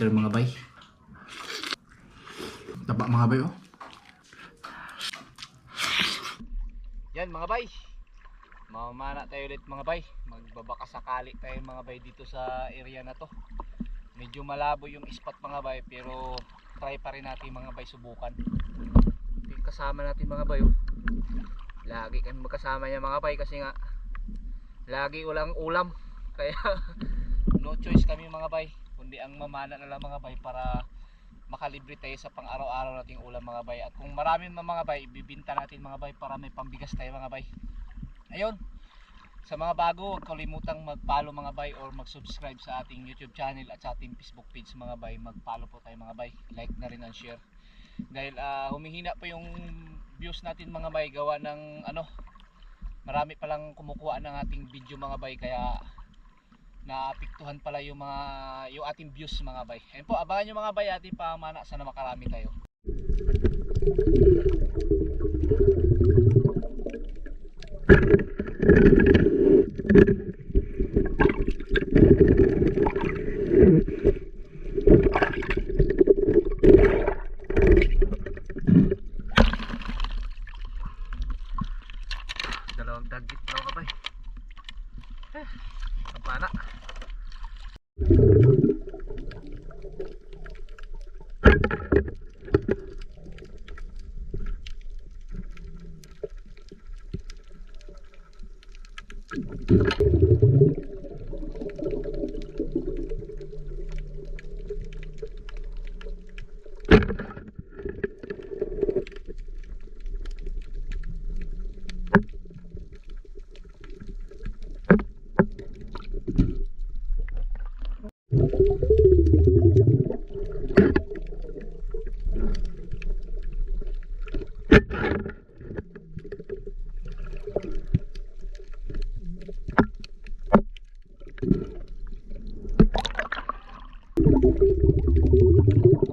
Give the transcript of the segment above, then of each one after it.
Lobster mga bay. Taba mga bay oh. Yan mga bay. Mamana tayo ulit mga bay. Magbabaka sakali tayo mga bay dito sa area na to. Medyo malabo yung spot mga bay pero try pa rin natin mga bay subukan. Kasama natin mga bay oh. Lagi kami magkasama niya mga bay kasi nga lagi walang ulam. Kaya no choice kami mga bay kundi ang mamana na lang mga bay para makalibre tayo sa pang araw-araw nating ulam mga bay. At kung marami man mga bay ibibinta natin mga bay para may pambigas tayo mga bay. Ayun. Sa mga bago huwag kalimutang mag-follow mga bay or mag-subscribe sa ating YouTube channel at sa ating Facebook page mga bay. Mag-follow po tayo mga bay. Like na rin and share. Dahil ah, humihina pa yung views natin mga bay gawa ng ano marami palang kumukuha ng ating video mga bay. Kaya naapektuhan pala yung mga yung ating views mga bay. Ayun po, abangan nyo mga bay ating pamana sana makarami tayo. Dalawang dagit daw ka bay. Eh, ang pana. Lobster どうも。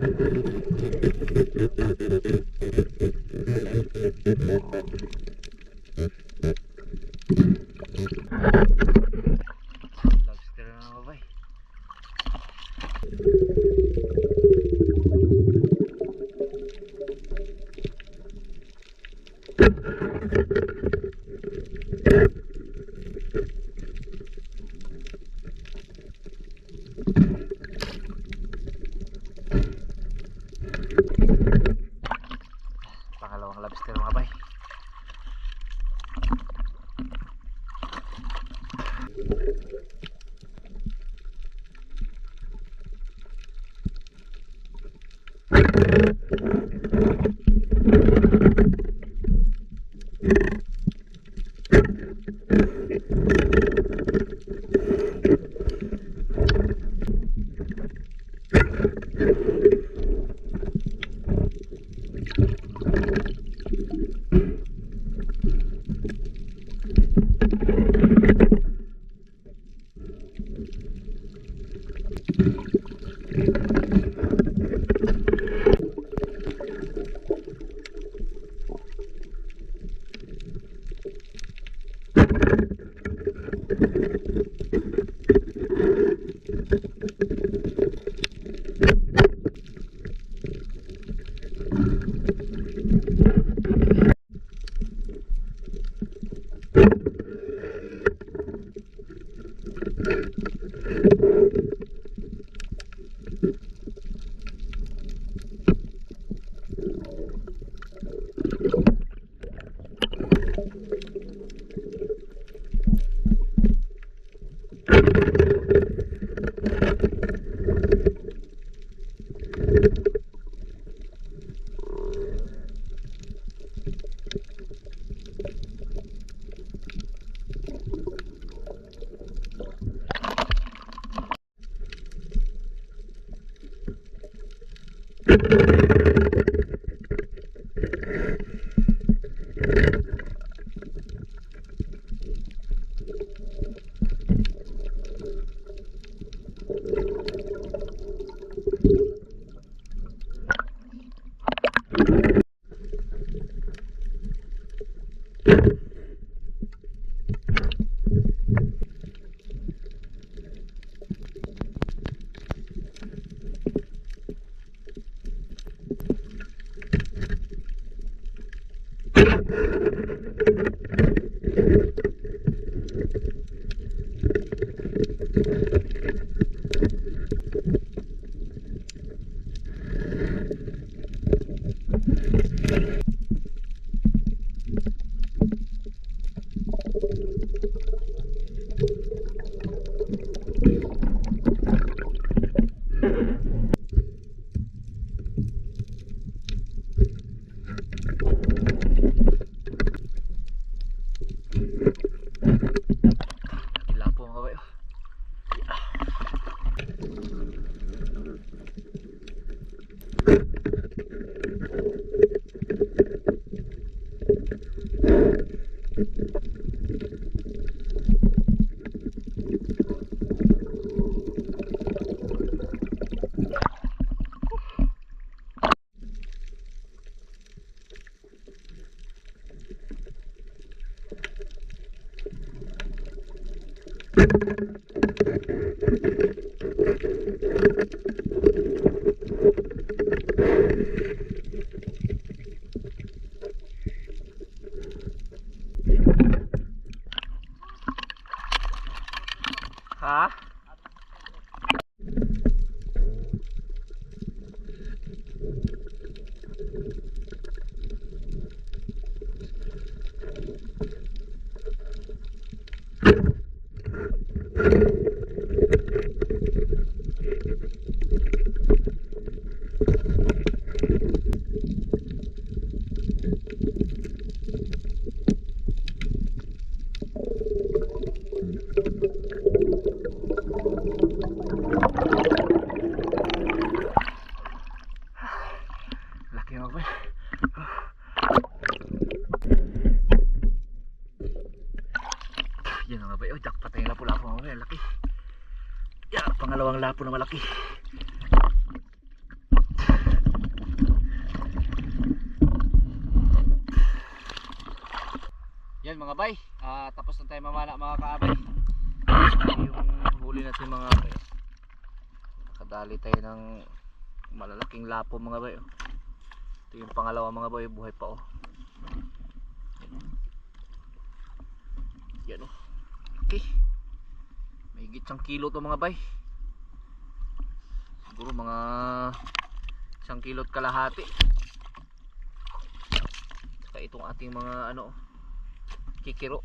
Thank you. Thank you. Yeah. you Yan mga kabayo. Jackpot yung lapo-lapo mga kabayo. Laki. Yeah, pangalawang lapo na malaki. Yan mga bay, ah, tapos na tayo mamana mga kaabay. Yung huli natin mga bay. Nakadali tayo ng malalaking lapo mga bay. oh. Ito yung pangalawa mga bay, buhay pa oh. Yan oh. Okay. May higit siyang kilo to mga bay. Siguro mga isang kilot kalahati. Saka itong ating mga ano kikiro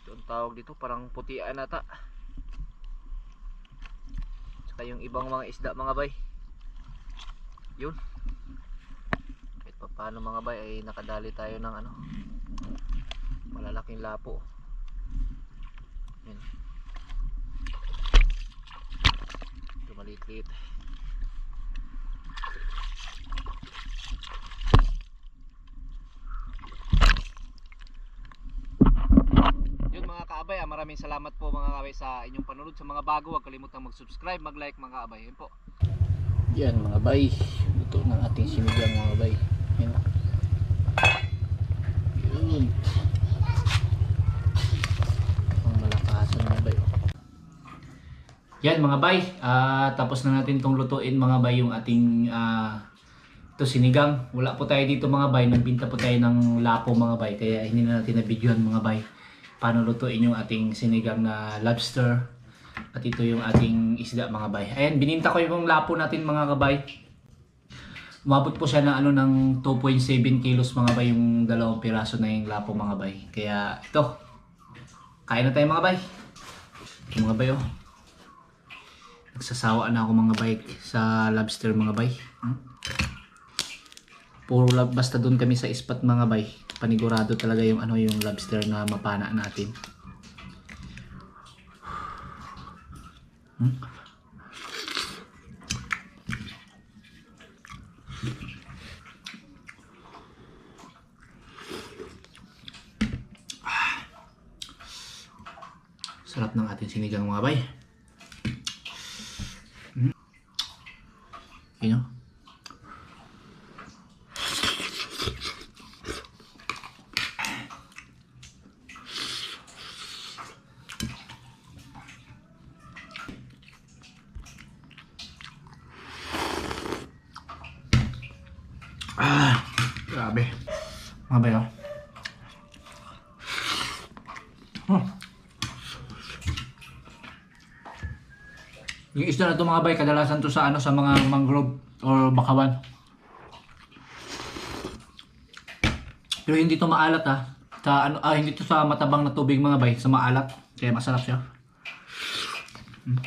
ito ang tawag dito parang putian ata saka yung ibang mga isda mga bay yun paano mga bay ay nakadali tayo ng ano malalaking lapo yun ito maliit-liit Yun mga kaabay, ah, maraming salamat po mga kaabay sa inyong panunod. Sa mga bago, huwag kalimutang mag-subscribe, mag-like mga kaabay. Yun po. Yan mga bay. Luto ng ating sinigang mga bay. Ang malakasan mga bay. Yan mga bay, ah, tapos na natin tong lutuin mga bay yung ating ah, to sinigang. Wala po tayo dito mga bay, nagbinta po tayo ng lapo mga bay, kaya hindi na natin na-videohan mga bay. Paano lutuin yung ating sinigang na lobster. At ito yung ating isda mga bay. Ayan, bininta ko yung lapo natin mga kabay. Umabot po siya ng ano ng 2.7 kilos mga bay yung dalawang piraso na yung lapo mga bay. Kaya ito, kain na tayo mga bay. Ito mga bay oh. Nagsasawa na ako mga bay sa lobster mga bay. Hmm? Puro lab, basta doon kami sa ispat mga bay. Panigurado talaga yung ano yung lobster na mapana natin. Hmm? Sarap ng ating sinigang mga bay. Mm. You know? Ah, grabe. Mga bay, oh. Hmm. Yung isda na ito mga bay, kadalasan to sa ano sa mga mangrove or bakawan. Pero hindi to maalat ha. Sa ano ah, hindi to sa matabang na tubig mga bay, sa maalat. Kaya masarap siya. Mm.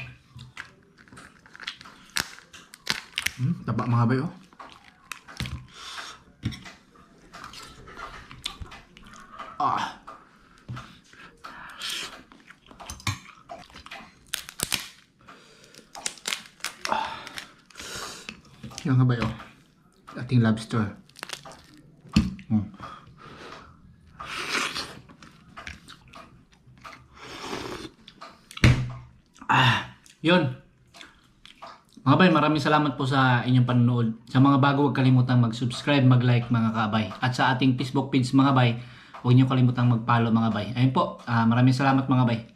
Mm, taba mga bay oh. Ah. Yan nga ba yun? Ating lobster. Hmm. Ah, yun. Mga bay, maraming salamat po sa inyong panonood. Sa mga bago, huwag kalimutang mag-subscribe, mag-like mga kabay. At sa ating Facebook page mga bay, huwag niyo kalimutang mag-follow mga bay. Ayun po, ah, maraming salamat mga bay.